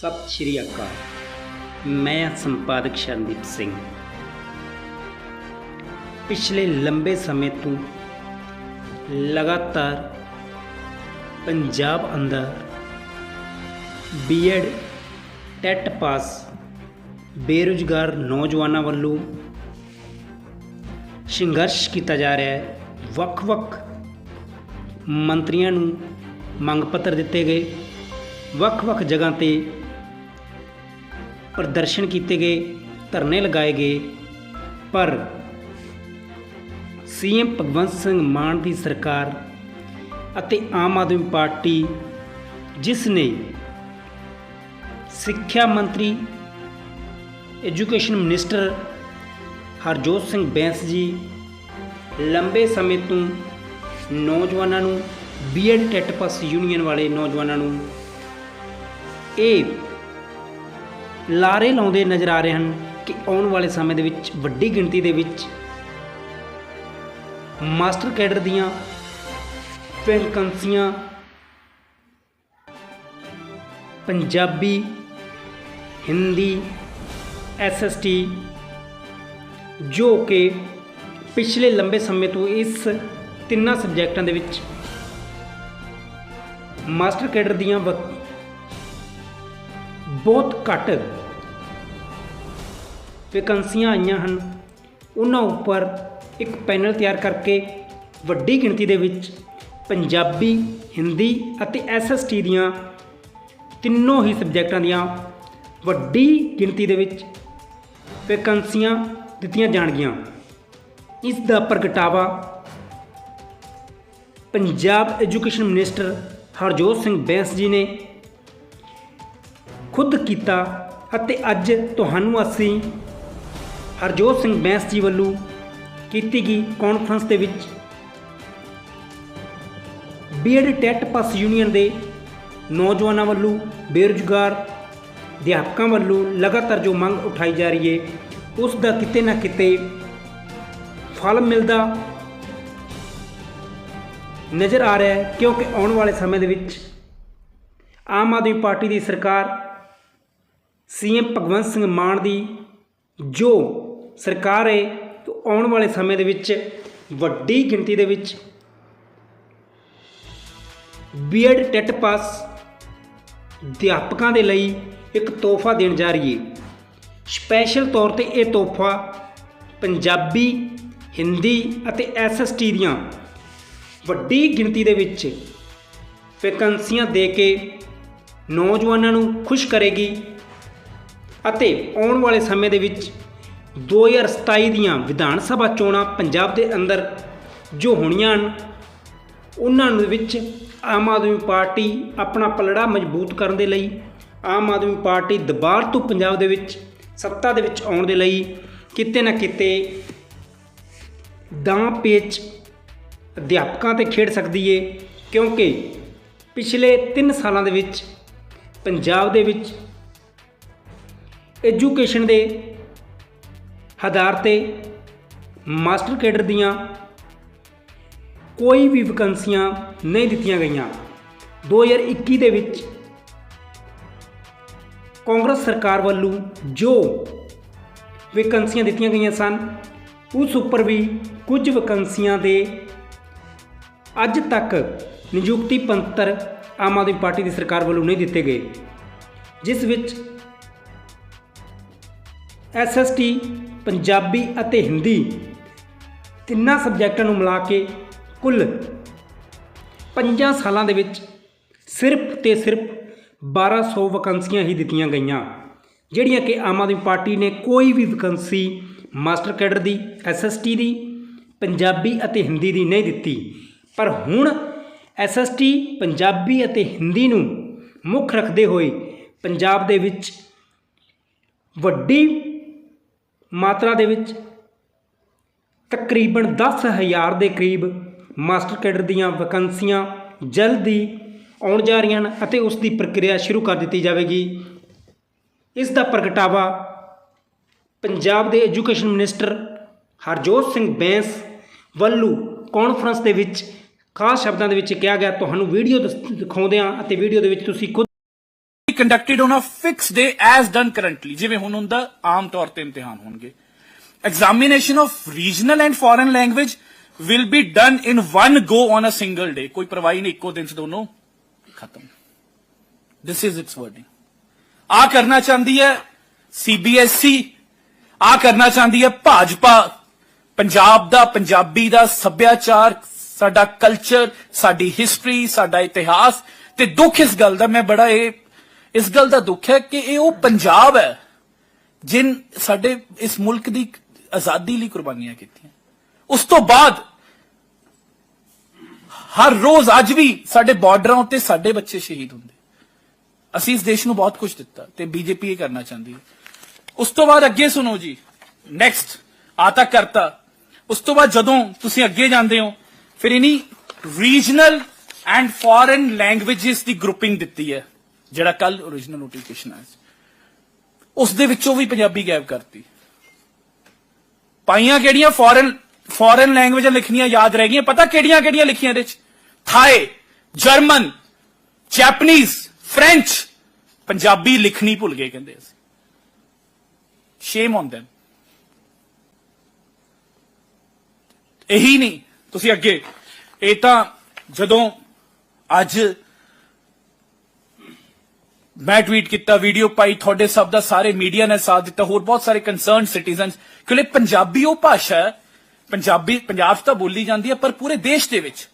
ਸਤਿ ਸ਼੍ਰੀ ਅਕਾਲ। ਮੈਂ ਸੰਪਾਦਕ ਸ਼ਰਨਦੀਪ ਸਿੰਘ। ਪਿਛਲੇ ਲੰਬੇ ਸਮੇਂ ਤੋਂ ਲਗਾਤਾਰ ਪੰਜਾਬ ਅੰਦਰ ਬੀਐਡ ਟੈਟ ਪਾਸ ਬੇਰੁਜ਼ਗਾਰ ਨੌਜਵਾਨਾਂ ਵੱਲੋਂ ਸੰਘਰਸ਼ ਕੀਤਾ ਜਾ ਰਿਹਾ ਹੈ। ਵੱਖ-ਵੱਖ ਮੰਤਰੀਆਂ ਨੂੰ ਮੰਗ ਪੱਤਰ ਦਿੱਤੇ ਗਏ। ਵੱਖ-ਵੱਖ ਜਗ੍ਹਾ ਤੇ ਪ੍ਰਦਰਸ਼ਨ ਕੀਤੇ ਗਏ, ਧਰਨੇ ਲਗਾਏ ਗਏ। ਪਰ ਸੀਐਮ ਭਗਵੰਤ ਸਿੰਘ ਮਾਨ ਦੀ ਸਰਕਾਰ ਅਤੇ ਆਮ ਆਦਮੀ ਪਾਰਟੀ, ਜਿਸ ਨੇ ਸਿੱਖਿਆ ਮੰਤਰੀ, ਐਜੂਕੇਸ਼ਨ ਮਿਨਿਸਟਰ ਹਰਜੋਤ ਸਿੰਘ ਬੈਂਸ ਜੀ, ਲੰਬੇ ਸਮੇਂ ਤੋਂ ਨੌਜਵਾਨਾਂ ਨੂੰ ਬੀਐਡ ਟੈਟ ਪਾਸ ਯੂਨੀਅਨ ਵਾਲੇ ਨੌਜਵਾਨਾਂ ਨੂੰ, ਇਹ ਲਾਰੇ ਲਾਉਂਦੇ ਨਜ਼ਰ ਆ ਰਹੇ ਹਨ ਕਿ ਆਉਣ ਵਾਲੇ ਸਮੇਂ ਦੇ ਵਿੱਚ, ਵੱਡੀ ਗਿਣਤੀ ਦੇ ਵਿੱਚ ਮਾਸਟਰ ਕੈਡਰ ਦੀਆਂ ਵੈਕੰਸੀਆਂ, ਪੰਜਾਬੀ, ਹਿੰਦੀ ਐਸਐਸਟੀ ਜੋ ਕਿ ਪਿਛਲੇ ਲੰਬੇ ਸਮੇਂ ਤੋਂ ਇਸ ਤਿੰਨਾਂ ਸਬਜੈਕਟਾਂ ਦੇ ਵਿੱਚ ਮਾਸਟਰ ਕੈਡਰ ਦੀਆਂ ਵਕ- ਬਹੁਤ ਘੱਟ ਵੈਕੰਸੀਆਂ ਆਈਆਂ ਹਨ। ਉਹਨਾਂ ਉੱਪਰ ਇੱਕ ਪੈਨਲ ਤਿਆਰ ਕਰਕੇ ਵੱਡੀ ਗਿਣਤੀ ਦੇ ਵਿੱਚ ਪੰਜਾਬੀ, ਹਿੰਦੀ ਅਤੇ ਐਸਐਸਟੀ ਦੀਆਂ ਤਿੰਨੋਂ ਹੀ ਸਬਜੈਕਟਾਂ ਦੀਆਂ ਵੱਡੀ ਗਿਣਤੀ ਦੇ ਵਿੱਚ ਵੈਕੰਸੀਆਂ ਦਿੱਤੀਆਂ ਜਾਣਗੀਆਂ। ਇਸ ਦਾ ਪ੍ਰਗਟਾਵਾ ਪੰਜਾਬ ਐਜੂਕੇਸ਼ਨ ਮਿਨਿਸਟਰ ਹਰਜੋਤ ਸਿੰਘ ਬੈਂਸ ਜੀ ਨੇ ਖੁਦ ਕੀਤਾ ਅਤੇ ਅੱਜ ਤੁਹਾਨੂੰ ਅਸੀਂ ਹਰਜੋਤ ਸਿੰਘ ਬੈਂਸ ਜੀ ਵੱਲੋਂ ਕੀਤੀ ਗਈ ਕਾਨਫਰੰਸ ਦੇ ਵਿੱਚ ਬੀਐਡ ਟੈਟ ਪਾਸ ਯੂਨੀਅਨ ਦੇ ਨੌਜਵਾਨਾਂ ਵੱਲੋਂ ਬੇਰੁਜ਼ਗਾਰ ਅਧਿਆਪਕਾਂ ਵੱਲੋਂ ਲਗਾਤਾਰ ਜੋ ਮੰਗ ਉਠਾਈ ਜਾ ਰਹੀ ਹੈ, ਉਸ ਦਾ ਕਿਤੇ ਨਾ ਕਿਤੇ ਫਲ ਮਿਲਦਾ ਨਜ਼ਰ ਆ ਰਿਹਾ ਹੈ, ਕਿਉਂਕਿ ਆਉਣ ਵਾਲੇ ਸਮੇਂ ਦੇ ਵਿੱਚ ਆਮ ਆਦਮੀ ਪਾਰਟੀ ਦੀ ਸਰਕਾਰ ਸੀਐਮ ਭਗਵੰਤ ਸਿੰਘ ਮਾਨ ਦੀ, ਜੋ ਸਰਕਾਰ ਹੈ ਆਉਣ ਵਾਲੇ ਸਮੇਂ ਦੇ ਵਿੱਚ ਵੱਡੀ ਗਿਣਤੀ ਦੇ ਵਿੱਚ ਬੀਐਡ ਟੈਟ ਪਾਸ ਅਧਿਆਪਕਾਂ ਦੇ ਲਈ ਇੱਕ ਤੋਹਫਾ ਦੇਣ ਜਾ ਰਹੀ ਹੈ। ਸਪੈਸ਼ਲ ਤੌਰ ਤੇ ਇਹ ਤੋਹਫਾ ਪੰਜਾਬੀ, ਹਿੰਦੀ ਅਤੇ ਐਸਐਸਟੀ ਦੀਆਂ ਵੱਡੀ ਗਿਣਤੀ ਦੇ ਵਿੱਚ ਵੈਕੈਂਸੀਆਂ ਦੇ ਕੇ ਨੌਜਵਾਨਾਂ ਨੂੰ ਖੁਸ਼ ਕਰੇਗੀ। ਅਤੇ ਆਉਣ ਵਾਲੇ ਸਮੇਂ ਦੇ ਵਿੱਚ 2027 ਦੀਆਂ ਵਿਧਾਨ ਸਭਾ ਚੋਣਾਂ ਪੰਜਾਬ ਦੇ ਅੰਦਰ ਜੋ ਹੋਣੀਆਂ ਹਨ, ਉਹਨਾਂ ਨੂੰ ਵਿੱਚ ਆਮ ਆਦਮੀ ਪਾਰਟੀ ਆਪਣਾ ਪਲੜਾ ਮਜ਼ਬੂਤ ਕਰਨ ਦੇ ਲਈ, ਆਮ ਆਦਮੀ ਪਾਰਟੀ ਦੁਬਾਰ ਤੋਂ ਪੰਜਾਬ ਦੇ ਵਿੱਚ ਸੱਤਾ ਦੇ ਵਿੱਚ ਆਉਣ ਦੇ ਲਈ ਕਿਤੇ ਨਾ ਕਿਤੇ ਦਾਂ ਪੇਚ ਅਧਿਆਪਕਾਂ ਤੇ ਖੇਡ ਸਕਦੀ ਏ, ਕਿਉਂਕਿ ਪਿਛਲੇ 3 ਸਾਲਾਂ ਦੇ ਵਿੱਚ ਪੰਜਾਬ ਦੇ ਵਿੱਚ ਐਜੂਕੇਸ਼ਨ ਦੇ ਆਧਾਰ ਤੇ ਮਾਸਟਰ ਕੇਡਰ ਦੀਆਂ ਕੋਈ ਵੀ ਵੈਕੰਸੀਆਂ ਨਹੀਂ ਦਿੱਤੀਆਂ ਗਈਆਂ। 2021 ਦੇ ਵਿੱਚ ਕਾਂਗਰਸ ਸਰਕਾਰ ਵੱਲੋਂ ਜੋ ਵੈਕੰਸੀਆਂ ਦਿੱਤੀਆਂ ਗਈਆਂ ਸਨ, ਉਸ ਉੱਪਰ ਵੀ ਕੁਝ ਵੈਕੰਸੀਆਂ ਦੇ ਅੱਜ ਤੱਕ ਨਿਯੁਕਤੀ ਪੰਤਰ ਆਮ ਆਦਮੀ ਪਾਰਟੀ ਦੀ ਸਰਕਾਰ ਵੱਲੋਂ ਨਹੀਂ ਦਿੱਤੇ ਗਏ। ਜਿਸ ਵਿੱਚ ਐਸਐਸਟੀ ਪੰਜਾਬੀ ਅਤੇ ਹਿੰਦੀ ਤਿੰਨਾਂ ਸਬਜੈਕਟਾਂ ਨੂੰ ਮਿਲਾ ਕੇ ਕੁੱਲ 5 ਸਾਲਾਂ ਦੇ ਵਿੱਚ ਸਿਰਫ ਤੇ ਸਿਰਫ 1200 ਵੈਕੰਸੀਆਂ ਹੀ ਦਿੱਤੀਆਂ ਗਈਆਂ, ਜਿਹੜੀਆਂ ਕਿ ਆਮ ਆਦਮੀ ਪਾਰਟੀ ਨੇ ਕੋਈ ਵੀ ਵੈਕੰਸੀ ਮਾਸਟਰ ਕੈਡਰ ਦੀ ਐਸਐਸਟੀ ਦੀ, ਪੰਜਾਬੀ ਅਤੇ ਹਿੰਦੀ ਦੀ ਨਹੀਂ ਦਿੱਤੀ। ਪਰ ਹੁਣ ਐਸਐਸਟੀ ਪੰਜਾਬੀ ਅਤੇ ਹਿੰਦੀ ਨੂੰ ਮੁੱਖ ਰੱਖਦੇ ਹੋਏ ਪੰਜਾਬ ਦੇ ਵਿੱਚ ਵੱਡੀ ਮਾਤਰਾ ਦੇ ਵਿੱਚ ਤਕਰੀਬਨ 10000 ਦੇ ਕਰੀਬ ਮਾਸਟਰ ਕੈਡਰ ਦੀਆਂ ਵੈਕੰਸੀਆਂ ਜਲਦੀ ਆਉਣ ਜਾ ਰਹੀਆਂ ਹਨ ਅਤੇ ਉਸ ਦੀ ਪ੍ਰਕਿਰਿਆ ਸ਼ੁਰੂ ਕਰ ਦਿੱਤੀ ਜਾਵੇਗੀ। ਇਸ ਦਾ ਪ੍ਰਗਟਾਵਾ ਪੰਜਾਬ ਦੇ ਐਜੂਕੇਸ਼ਨ ਮਿਨਿਸਟਰ ਹਰਜੋਤ ਸਿੰਘ ਬੈਂਸ ਵੱਲੋਂ ਕਾਨਫਰੰਸ ਦੇ ਵਿੱਚ ਖਾਸ ਸ਼ਬਦਾਂ ਦੇ ਵਿੱਚ ਕਿਹਾ ਗਿਆ। ਤੁਹਾਨੂੰ ਵੀਡੀਓ ਦਿਖਾਉਂਦੇ ਹਾਂ ਅਤੇ ਵੀਡੀਓ ਦੇ ਵਿੱਚ ਤੁਸੀਂ ਖੁਦ conducted on a fix day as done currently ਜਿਵੇਂ ਹੁਣ ਹੁੰਦਾ ਆਮ ਤੌਰ ਤੇ ਇਮਤਿਹਾਨ ਹੋਣਗੇ examination of regional and foreign language will be done in one go on a single day ਕੋਈ ਪਰਵਾਹੀ ਨਹੀਂ ਇੱਕੋ ਦਿਨ ਚ ਦੋਨੋਂ ਖਤਮ ਦਿਸ ਇਜ਼ ਇਟਸ ਵਰਡਿੰਗ ਆ ਕਰਨਾ ਚਾਹੁੰਦੀ ਹੈ ਸੀਬੀਐਸਈ ਆ ਕਰਨਾ ਚਾਹੁੰਦੀ ਹੈ ਭਾਜਪਾ ਪੰਜਾਬ ਦਾ ਪੰਜਾਬੀ ਦਾ ਸੱਭਿਆਚਾਰ ਸਾਡਾ ਕਲਚਰ ਸਾਡੀ ਹਿਸਟਰੀ ਸਾਡਾ ਇਤਿਹਾਸ ਤੇ ਦੁੱਖ ਇਸ ਗੱਲ ਦਾ ਮੈਂ ਬੜਾ ਇਹ ਇਸ ਗੱਲ ਦਾ ਦੁੱਖ ਹੈ ਕਿ ਇਹ ਉਹ ਪੰਜਾਬ ਹੈ ਜਿਨ ਸਾਡੇ ਇਸ ਮੁਲਕ ਦੀ ਆਜ਼ਾਦੀ ਲਈ ਕੁਰਬਾਨੀਆਂ ਕੀਤੀਆਂ। ਉਸ ਤੋਂ ਬਾਅਦ ਹਰ ਰੋਜ਼ ਅੱਜ ਵੀ ਸਾਡੇ ਬਾਰਡਰਾਂ ਉੱਤੇ ਸਾਡੇ ਬੱਚੇ ਸ਼ਹੀਦ ਹੁੰਦੇ। ਅਸੀਂ ਇਸ ਦੇਸ਼ ਨੂੰ ਬਹੁਤ ਕੁਝ ਦਿੱਤਾ ਤੇ ਬੀਜੇਪੀ ਇਹ ਕਰਨਾ ਚਾਹੁੰਦੀ ਹੈ। ਉਸ ਤੋਂ ਬਾਅਦ ਅੱਗੇ ਸੁਣੋ ਜੀ। ਨੈਕਸਟ ਆਤਾ ਕਰਤਾ। ਉਸ ਤੋਂ ਬਾਅਦ ਜਦੋਂ ਤੁਸੀਂ ਅੱਗੇ ਜਾਂਦੇ ਹੋ, ਫਿਰ ਇਨੀ ਰੀਜਨਲ ਐਂਡ ਫੋਰਨ ਲੈਂਗੁਏਜਸ ਦੀ ਗਰੁੱਪਿੰਗ ਦਿੱਤੀ ਹੈ। ਜਿਹੜਾ ਕੱਲ origignal ਨੋਟੀਫਿਕੇਸ਼ਨ ਆਇਆ ਸੀ। ਉਸ ਦੇ ਵਿੱਚੋਂ ਵੀ ਪੰਜਾਬੀ ਗਾਇਬ ਕਰਤੀ। ਪਾਈਆਂ ਕਿਹੜੀਆਂ ਫੋਰਨ ਫੋਰਨ ਲੈਂਗੁਏਜਾਂ ਲਿਖਣੀਆਂ ਯਾਦ ਰਹਿ ਗਈਆਂ? ਪਤਾ ਕਿਹੜੀਆਂ ਕਿਹੜੀਆਂ ਲਿਖੀਆਂ ਇਹਦੇ ਚ? Thai, German Japanese French Punjabi ਲਿਖਣੀ ਭੁੱਲ ਗਏ ਕਹਿੰਦੇ ਅਸੀਂ। ਸ਼ੇਮ ਔਨ them ਇਹੀ ਨਹੀਂ, ਤੁਸੀਂ ਅੱਗੇ। ਇਹ ਤਾਂ ਜਦੋਂ ਅੱਜ ਮੈਂ ਟਵੀਟ ਕੀਤਾ ਵੀਡੀਓ ਪਾਈ, ਤੁਹਾਡੇ ਸਭ ਦਾ ਸਾਰੇ ਮੀਡੀਆ ਨੇ ਸਾਥ ਦਿੱਤਾ, ਹੋਰ ਬਹੁਤ ਸਾਰੇ ਕੰਸਰਨ ਸਿਟੀਜ਼ਨਸ ਕਿਉਂਕਿ ਪੰਜਾਬੀ ਉਹ ਭਾਸ਼ਾ ਹੈ, ਪੰਜਾਬੀ, ਪੰਜਾਬ 'ਚ ਤਾਂ ਬੋਲੀ ਜਾਂਦੀ ਹੈ, ਪਰ ਪੂਰੇ ਦੇਸ਼ ਦੇ ਵਿੱਚ,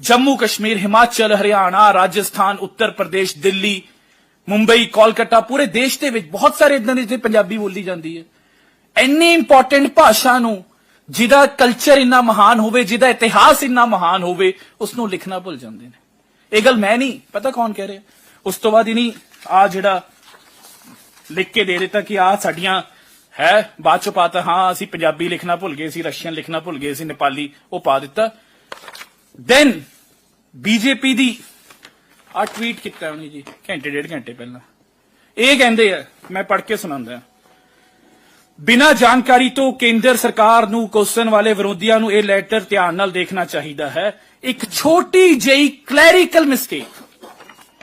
ਜੰਮੂ, ਕਸ਼ਮੀਰ, ਹਿਮਾਚਲ, ਹਰਿਆਣਾ, ਰਾਜਸਥਾਨ, ਉੱਤਰ ਪ੍ਰਦੇਸ਼, ਦਿੱਲੀ, ਮੁੰਬਈ, ਕੋਲਕਾਤਾ, ਪੂਰੇ ਦੇਸ਼ ਦੇ ਵਿੱਚ ਬਹੁਤ ਸਾਰੇ ਇਦਾਂ ਦੇ ਜਿੱਥੇ ਪੰਜਾਬੀ ਬੋਲੀ ਜਾਂਦੀ ਹੈ। ਇੰਨੀ ਇੰਪੋਰਟੈਂਟ ਭਾਸ਼ਾ ਨੂੰ, ਜਿਹਦਾ ਕਲਚਰ ਇੰਨਾ ਮਹਾਨ ਹੋਵੇ, ਜਿਹਦਾ ਇਤਿਹਾਸ ਇੰਨਾ ਮਹਾਨ ਹੋਵੇ ਉਸ ਨੂੰ ਲਿਖਣਾ ਭੁੱਲ ਜਾਂਦੇ ਨੇ। ਇਹ ਗੱਲ ਮੈਂ ਨਹੀਂ, ਪਤਾ ਕੌਣ ਕਹਿ ਰਿਹਾ? ਉਸ ਤੋਂ ਬਾਅਦ ਹੀ ਆ ਜਿਹੜਾ ਲਿਖ ਕੇ ਦੇ ਦਿੱਤਾ ਕਿ ਆ ਸਾਡੀਆਂ ਹੈ, ਬਾਅਦ ਚੋਂ ਪਾਤਾ, ਹਾਂ, ਅਸੀਂ ਪੰਜਾਬੀ ਲਿਖਣਾ ਭੁੱਲ ਗਏ ਸੀ, ਰਸ਼ੀਅਨ ਲਿਖਣਾ ਭੁੱਲ ਗਏ ਸੀ, ਨੇਪਾਲੀ ਉਹ ਪਾ ਦਿੱਤਾ। ਦੈਨ ਬੀਜੇਪੀ ਦੀ ਆ ਟਵੀਟ ਕੀਤਾ ਉਹਨੇ ਜੀ, ਘੰਟੇ, ਡੇਢ ਘੰਟੇ ਪਹਿਲਾਂ। ਇਹ ਕਹਿੰਦੇ ਆ, ਮੈਂ ਪੜ੍ਹ ਕੇ ਸੁਣਾਉਂਦਾ ਬਿਨਾਂ ਜਾਣਕਾਰੀ ਤੋਂ ਕੇਂਦਰ ਸਰਕਾਰ ਨੂੰ ਕੋਸਣ ਵਾਲੇ ਵਿਰੋਧੀਆਂ ਨੂੰ ਇਹ ਲੈਟਰ ਧਿਆਨ ਨਾਲ ਦੇਖਣਾ ਚਾਹੀਦਾ ਹੈ। ਇੱਕ ਛੋਟੀ ਜਿਹੀ clerical mistake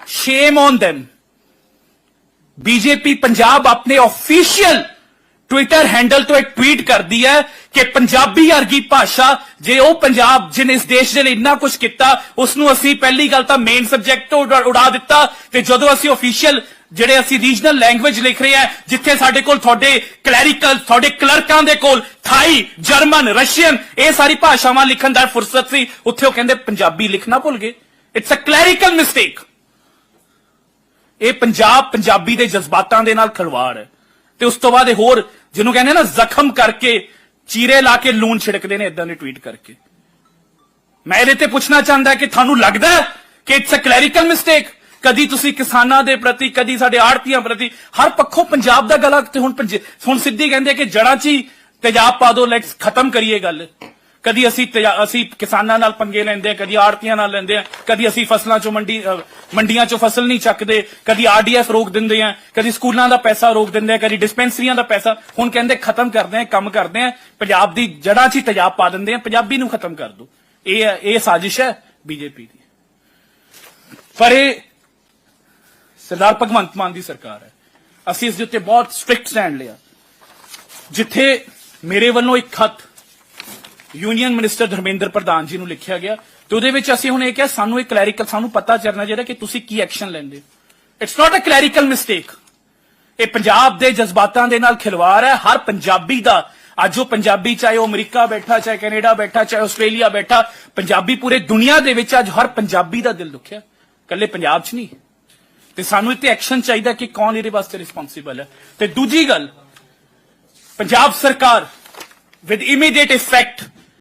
shame on them BJP Punjab ਆਪਣੇ ਅਫੀਸ਼ੀਅਲ ਟਵਿੱਟਰ ਹੈਂਡਲ ਤੋਂ ਇੱਕ ਟਵੀਟ ਕਰਦੀ ਹੈ ਕਿ ਪੰਜਾਬੀ ਵਰਗੀ ਭਾਸ਼ਾ ਜੇ ਉਹ ਪੰਜਾਬ ਜਿਨ ਇਸ ਦੇਸ਼ ਦੇ ਲਈ ਇੰਨਾ ਕੁਝ ਕੀਤਾ ਉਸ ਨੂੰ ਅਸੀਂ ਪਹਿਲੀ ਗੱਲ ਤਾਂ ਮੇਨ ਸਬਜੈਕਟ ਤੋਂ ਉਡਾ- ਦਿੱਤਾ ਤੇ ਜਦੋਂ ਅਸੀਂ ਅਫੀਸ਼ੀਅਲ ਜਿਹੜੇ ਅਸੀਂ ਰੀਜਨਲ ਲੈਂਗੁਏਜ ਲਿਖ ਰਹੇ ਹਾਂ, ਜਿੱਥੇ ਸਾਡੇ ਕੋਲ ਤੁਹਾਡੇ ਕਲੈਰੀਕਲ ਤੁਹਾਡੇ ਕਲਰਕਾਂ ਦੇ ਕੋਲ ਥਾਈ ਜਰਮਨ ਰਸ਼ੀਅਨ ਇਹ ਸਾਰੀ ਭਾਸ਼ਾਵਾਂ ਲਿਖਣ ਦਾ ਫੁਰਸਤ ਸੀ, ਉੱਥੇ ਉਹ ਕਹਿੰਦੇ ਪੰਜਾਬੀ ਲਿਖਣਾ ਭੁੱਲ ਗਏ। ਇਟਸ ਅ ਕਲੈਰੀਕਲ ਮਿਸਟੇਕ ਇਹ ਪੰਜਾਬ ਪੰਜਾਬੀ ਦੇ ਜਜ਼ਬਾਤਾਂ ਦੇ ਨਾਲ ਖਲਵਾੜ ਹੈ। ਤੇ ਉਸ ਤੋਂ ਬਾਅਦ ਇਹ ਹੋਰ, ਜਿਹਨੂੰ ਕਹਿੰਦੇ ਨਾ ਜ਼ਖਮ ਕਰਕੇ ਚੀਰੇ ਲਾ ਕੇ ਲੂਣ ਛਿੜਕਦੇ ਨੇ ਇਦਾਂ ਦੇ ਟਵੀਟ ਕਰਕੇ। ਮੈਂ ਇਹਦੇ ਤੇ ਪੁੱਛਣਾ ਚਾਹੁੰਦਾ ਕਿ ਤੁਹਾਨੂੰ ਲੱਗਦਾ ਕਿ ਇਟਸ ਅ ਕਲੈਰੀਕਲ ਮਿਸਟੇਕ ਕਦੀ ਤੁਸੀਂ ਕਿਸਾਨਾਂ ਦੇ ਪ੍ਰਤੀ, ਕਦੀ ਸਾਡੇ ਆੜਤੀਆਂ ਪ੍ਰਤੀ, ਹਰ ਪੱਖੋਂ ਪੰਜਾਬ ਦਾ ਗਲਾ ਤੇ ਹੁਣ ਪੰਜ- ਹੁਣ ਸਿੱਧੀ ਕਹਿੰਦੇ ਕਿ ਜੜਾਂ 'ਚ ਹੀ ਤੇਜ਼ਾਬ ਪਾ ਦੋ ਲੈਟਸ ਖਤਮ ਕਰੀਏ ਗੱਲ। ਕਦੀ ਅਸੀਂ ਤੇਜ਼ਾ- ਅਸੀਂ ਕਿਸਾਨਾਂ ਨਾਲ ਪੰਗੇ ਲੈਂਦੇ ਆ ਕਦੀ ਆੜਤੀਆਂ ਨਾਲ ਲੈਂਦੇ ਆ ਕਦੀ ਅਸੀਂ ਫਸਲਾਂ 'ਚੋਂ ਮੰਡੀ ਮੰਡੀਆਂ 'ਚੋਂ ਫਸਲ ਨਹੀਂ ਚੱਕਦੇ, ਕਦੀ ਆਰਡੀਐਫ ਰੋਕ ਦਿੰਦੇ ਆ ਕਦੀ ਸਕੂਲਾਂ ਦਾ ਪੈਸਾ ਰੋਕ ਦਿੰਦੇ ਆ ਕਦੀ ਡਿਸਪੈਂਸਰੀਆਂ ਦਾ ਪੈਸਾ, ਹੁਣ ਕਹਿੰਦੇ ਖਤਮ ਕਰਦੇ ਆ ਕੰਮ ਕਰਦੇ ਆ ਪੰਜਾਬ ਦੀ ਜੜਾਂ 'ਚ ਹੀ ਤੇਜ਼ਾਬ ਪਾ ਦਿੰਦੇ ਆ ਪੰਜਾਬੀ ਨੂੰ ਖਤਮ ਕਰ ਦੋ ਇਹ ਹੈ- ਇਹ ਸਾਜ਼ਿਸ਼ ਹੈ ਬੀਜੇਪੀ ਦੀ। ਪਰ ਇਹ ਸਰਦਾਰ ਭਗਵੰਤ ਮਾਨ ਦੀ ਸਰਕਾਰ ਹੈ। ਅਸੀਂ ਇਸ ਦੇ ਉੱਤੇ ਬਹੁਤ ਸਟ੍ਰਿਕਟ ਸਟੈਂਡ ਲਿਆ। ਜਿੱਥੇ ਮੇਰੇ ਵੱਲੋਂ ਇੱਕ ਖਤ ਯੂਨੀਅਨ ਮਿਨਿਸਟਰ ਧਰਮੇਂਦਰ ਪ੍ਰਧਾਨ ਜੀ ਨੂੰ ਲਿਖਿਆ ਗਿਆ ਤੇ ਉਹਦੇ ਵਿੱਚ ਅਸੀਂ ਹੁਣ ਇਹ ਕਿਹਾ, ਸਾਨੂੰ ਇਹ ਕਲੈਰੀਕਲ ਸਾਨੂੰ ਪਤਾ ਚੱਲਣਾ ਚਾਹੀਦਾ ਕਿ ਤੁਸੀਂ ਕੀ ਐਕਸ਼ਨ ਲੈਂਦੇ it's not a clerical mistake ਇਹ ਪੰਜਾਬ ਦੇ ਜਜ਼ਬਾਤਾਂ ਦੇ ਨਾਲ ਖਿਲਵਾੜ ਹੈ। ਹਰ ਪੰਜਾਬੀ ਦਾ, ਅੱਜ ਉਹ ਪੰਜਾਬੀ ਚਾਹੇ ਉਹ ਅਮਰੀਕਾ ਬੈਠਾ, ਚਾਹੇ ਕੈਨੇਡਾ ਬੈਠਾ, ਚਾਹੇ ਆਸਟ੍ਰੇਲੀਆ ਬੈਠਾ, ਪੰਜਾਬੀ ਪੂਰੇ ਦੁਨੀਆ ਦੇ ਵਿੱਚ ਅੱਜ ਹਰ ਪੰਜਾਬੀ ਦਾ ਦਿਲ ਦੁਖਿਆ। ਕੱਲੇ ਪੰਜਾਬ 'ਚ ਨਹੀਂ। ਤੇ ਸਾਨੂੰ ਇੱਥੇ ਐਕਸ਼ਨ ਚਾਹੀਦਾ ਕਿ ਕੌਣ ਇਹਦੇ ਵਾਸਤੇ ਰਿਸਪੌਂਸਿਬਲ ਹੈ। ਤੇ ਦੂਜੀ ਗੱਲ, ਪੰਜਾਬ ਸਰਕਾਰ ਵਿਦ ਇਮੀਡੀਏਟ ਇਫੈਕਟ